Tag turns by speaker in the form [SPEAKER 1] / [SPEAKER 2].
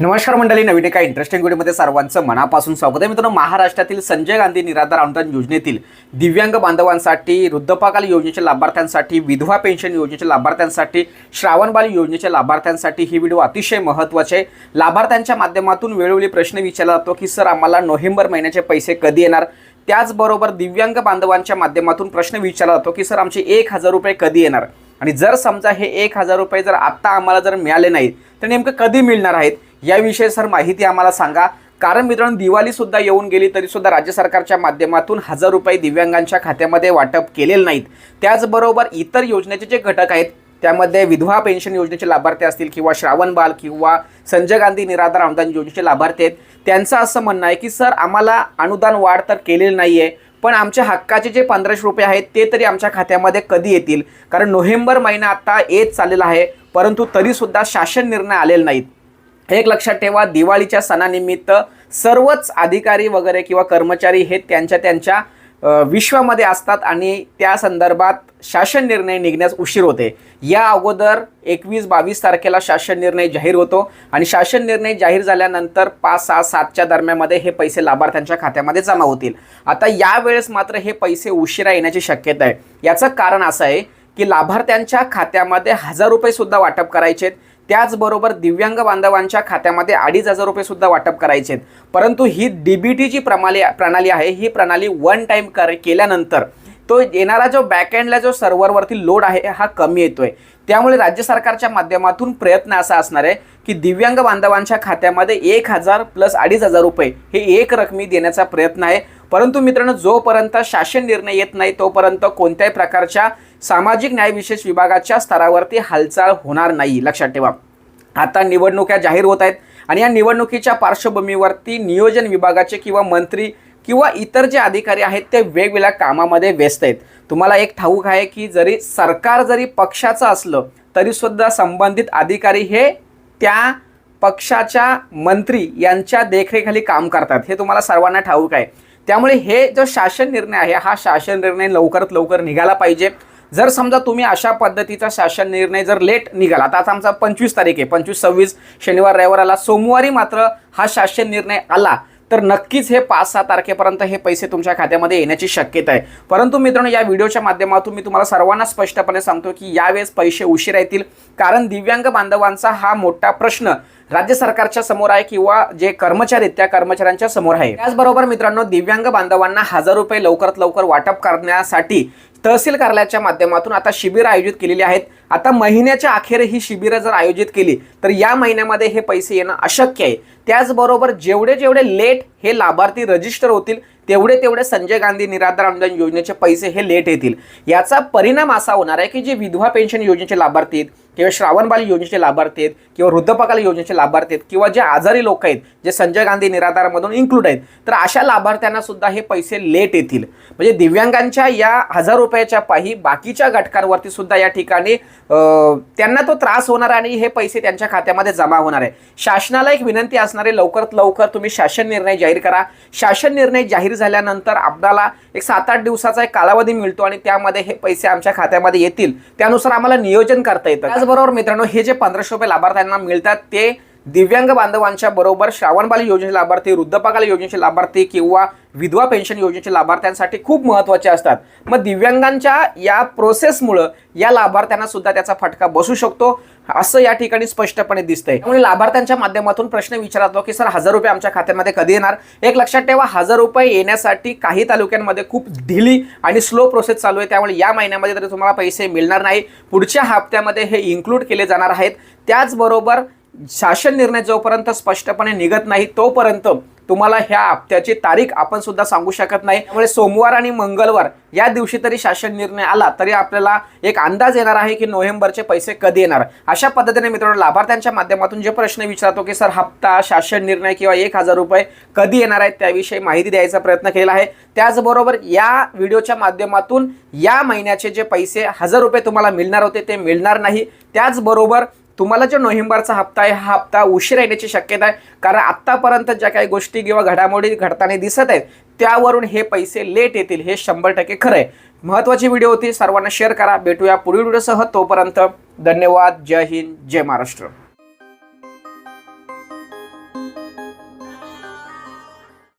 [SPEAKER 1] नमस्कार मंडळी नवीन एका इंटरेस्टिंग व्हिडिओमध्ये सर्वांचं मनापासून स्वागत आहे. मित्रांनो महाराष्ट्रातील संजय गांधी निराधार अनुदान योजनेतील दिव्यांग बांधवांसाठी वृद्धपाकाल योजनेच्या लाभार्थ्यांसाठी विधवा पेन्शन योजनेच्या लाभार्थ्यांसाठी श्रावणबाल योजनेच्या लाभार्थ्यांसाठी ही व्हिडिओ अतिशय महत्त्वाचे आहे. लाभार्थ्यांच्या माध्यमातून वेळोवेळी प्रश्न विचारला जातो की सर आम्हाला नोव्हेंबर महिन्याचे पैसे कधी येणार? त्याचबरोबर दिव्यांग बांधवांच्या माध्यमातून प्रश्न विचारला जातो की सर आमचे एक हजार रुपये कधी येणार? आणि जर समजा हे एक हजार रुपये जर आत्ता आम्हाला जर मिळाले नाहीत तर नेमकं कधी मिळणार आहेत? याविषयी सर माहिती आम्हाला सांगा. कारण मित्रांनो दिवाळी सुद्धा येऊन गेली तरी सुद्धा राज्य सरकारच्या माध्यमातून हजार रुपये दिव्यांगांच्या खात्यामध्ये वाटप केलेले नाहीत. त्याचबरोबर इतर योजनेचे जे घटक आहेत त्यामध्ये विधवा पेन्शन योजनेचे लाभार्थी असतील किंवा श्रावण बाल किंवा संजय गांधी निराधार अनुदान योजनेचे लाभार्थी आहेत त्यांचं असं म्हणणं आहे की सर आम्हाला अनुदान वाढ तर केलेली नाही आहे पण आमच्या हक्काचे जे पंधराशे रुपये आहेत ते तरी आमच्या खात्यामध्ये कधी येतील? कारण नोव्हेंबर महिना आता येत चाललेला आहे परंतु तरीसुद्धा शासन निर्णय आलेले नाहीत. एक लक्षात ठेवा दिवाळीच्या सणानिमित्त सर्वच अधिकारी वगैरे किंवा कर्मचारी हे त्यांच्या त्यांच्या विश्वामध्ये असतात आणि त्या संदर्भात शासन निर्णय निघण्यास उशीर होते. या अगोदर एकवीस बावीस तारखेला शासन निर्णय जाहीर होतो आणि शासन निर्णय जाहीर झाल्यानंतर पाच सहा सातच्या दरम्यानमध्ये हे पैसे लाभार्थ्यांच्या खात्यामध्ये जमा होतील. आता यावेळेस मात्र हे पैसे उशिरा येण्याची शक्यता आहे. याचं कारण असं आहे की लाभार्थ्यांच्या खात्यामध्ये हजार रुपये सुद्धा वाटप करायचे आहेत त्याचबरोबर दिव्यांग बांधवांच्या खात्यामध्ये अडीच हजार रुपये सुद्धा वाटप करायचे आहेत. परंतु ही डी बी टी जी प्रणाली प्रणाली आहे. ही प्रणाली वन टाईम कर केल्यानंतर तो येणारा जो बॅकएंडला जो सर्व्हरवरती लोड आहे हा कमी येतोय. त्यामुळे राज्य सरकारच्या माध्यमातून प्रयत्न असा असणार आहे की दिव्यांग बांधवांच्या खात्यामध्ये एक हजार प्लस अडीच हजार रुपये हे एक रकमी देण्याचा प्रयत्न आहे. परंतु मित्रांनो जोपर्यंत शासन निर्णय येत नाही तोपर्यंत कोणत्याही प्रकारच्या सामाजिक न्यायविशेष विभागाच्या स्तरावरती हालचाल होणार नाही. लक्षात ठेवा. आता निवडणुका जाहीर होत आहेत आणि या निवडणुकीच्या पार्श्वभूमीवरती नियोजन विभागाचे किंवा मंत्री किंवा इतर जे अधिकारी आहेत ते वेगवेगळ्या कामामध्ये व्यस्त आहेत. तुम्हाला एक ठाऊक आहे की जरी सरकार जरी पक्षाचं असलं तरीसुद्धा संबंधित अधिकारी हे त्या पक्षाच्या मंत्री यांच्या देखरेखाली काम करतात. हे तुम्हाला सर्वांना ठाऊक आहे. त्यामुळे हे जो शासन निर्णय आहे हा शासन निर्णय लवकरात लवकर निघाला पाहिजे. जर समजा तुम्ही अशा पद्धतीचा शासन निर्णय जर लेट निघाला आता आता आमचा पंचवीस तारीख आहे पंचवीस सव्वीस शनिवार रविवार आला सोमवारी मात्र हा शासन निर्णय आला तर नक्कीच हे पाच सहा तारखेपर्यंत हे पैसे तुमच्या खात्यामध्ये येण्याची शक्यता आहे. परंतु मित्रांनो या व्हिडिओच्या माध्यमातून मी तुम्हाला सर्वांना स्पष्टपणे सांगतो की यावेळेस पैसे उशिरा येतील. कारण दिव्यांग बांधवांचा हा मोठा प्रश्न राज्य सरकारच्या समोर आहे किंवा जे कर्मचारी त्या कर्मचाऱ्यांच्या समोर आहे. त्याचबरोबर मित्रांनो दिव्यांग बांधवांना हजार रुपये लवकरात लवकर वाटप करण्यासाठी तहसील कार्यालयाच्या माध्यमातून आता शिबिरं आयोजित केलेली आहेत. आता महिन्याच्या अखेर ही शिबिरं जर आयोजित केली तर या महिन्यामध्ये हे पैसे येणं अशक्य आहे. त्याचबरोबर जेवढे जेवढे लेट हे लाभार्थी रजिस्टर होतील तेवढे तेवढे संजय गांधी निराधार अनुदान योजनेचे पैसे हे लेट येतील. याचा परिणाम असा होणार आहे की जे विधवा पेन्शन योजनेचे लाभार्थी आहेत किंवा श्रावणबाल योजनेचे लाभार्थी आहेत किंवा वृद्धपकाल योजनेचे लाभार्थी आहेत किंवा जे आजारी लोक आहेत जे संजय गांधी निराधारमधून इन्क्लूड आहेत तर अशा लाभार्थ्यांना सुद्धा हे पैसे लेट येतील. म्हणजे दिव्यांगांच्या या हजार रुपयाच्या पायी बाकीच्या घटकांवरती सुद्धा या ठिकाणी त्यांना तो त्रास होणार आहे आणि हे पैसे त्यांच्या खात्यामध्ये जमा होणार आहे. शासनाला एक विनंती असणारे लवकरात लवकर तुम्ही शासन निर्णय जाहीर करा. शासन निर्णय जाहीर झाल्यानंतर आपल्याला एक सात आठ दिवसाचा एक कालावधी मिळतो आणि त्यामध्ये हे पैसे आमच्या खात्यामध्ये येतील. त्यानुसार आम्हाला नियोजन करता येतं त्याचबरोबर मित्रांनो हे जे पंधराशे रुपये लाभार्थ्यांना मिळतात ते दिव्यांग बांधवांच्या बरोबर श्रावणबाल योजनेचे लाभार्थी वृद्धपाकाल योजनेचे लाभार्थी किंवा विधवा पेन्शन योजनेचे लाभार्थ्यांसाठी खूप महत्त्वाचे असतात. मग दिव्यांगांच्या या प्रोसेसमुळं या लाभार्थ्यांना सुद्धा त्याचा फटका बसू शकतो असं या ठिकाणी स्पष्टपणे दिसतंय. त्यामुळे लाभार्थ्यांच्या माध्यमातून प्रश्न विचारतो की सर हजार रुपये आमच्या खात्यामध्ये कधी येणार? एक लक्षात ठेवा हजार रुपये येण्यासाठी काही तालुक्यांमध्ये खूप ढिली आणि स्लो प्रोसेस चालू आहे. त्यामुळे या महिन्यामध्ये तरी तुम्हाला पैसे मिळणार नाही. पुढच्या हप्त्यामध्ये हे इन्क्लूड केले जाणार आहेत. त्याचबरोबर शासन निर्णय जोपर्यंत स्पष्टपणे निघत नाही तोपर्यंत तुम्हाला ह्या हप्त्याची तारीख आपण सुद्धा सांगू शकत नाही. त्यामुळे सोमवार आणि मंगळवार या दिवशी तरी शासन निर्णय आला तरी आपल्याला एक अंदाज येणार आहे की नोव्हेंबरचे पैसे कधी येणार. अशा पद्धतीने मित्रांनो लाभार्थ्यांच्या माध्यमातून जे प्रश्न विचारतो की सर हप्ता शासन निर्णय किंवा एक हजार रुपये कधी येणार आहेत? त्याविषयी माहिती द्यायचा प्रयत्न केला आहे. त्याचबरोबर या व्हिडिओच्या माध्यमातून या महिन्याचे जे पैसे हजार रुपये तुम्हाला मिळणार होते ते मिळणार नाही. त्याचबरोबर तुम्हाला जो नोव्हेंबरचा हप्ता आहे हा हप्ता उशीर येण्याची शक्यता आहे. कारण आत्तापर्यंत ज्या काही गोष्टी किंवा घडामोडी घडताना दिसत आहेत त्यावरून हे पैसे लेट येतील हे शंभर टक्के खरं आहे. महत्त्वाची व्हिडिओ होती सर्वांना शेअर करा. भेटूया पुढील व्हिडिओसह. तोपर्यंत धन्यवाद. जय हिंद. जय महाराष्ट्र.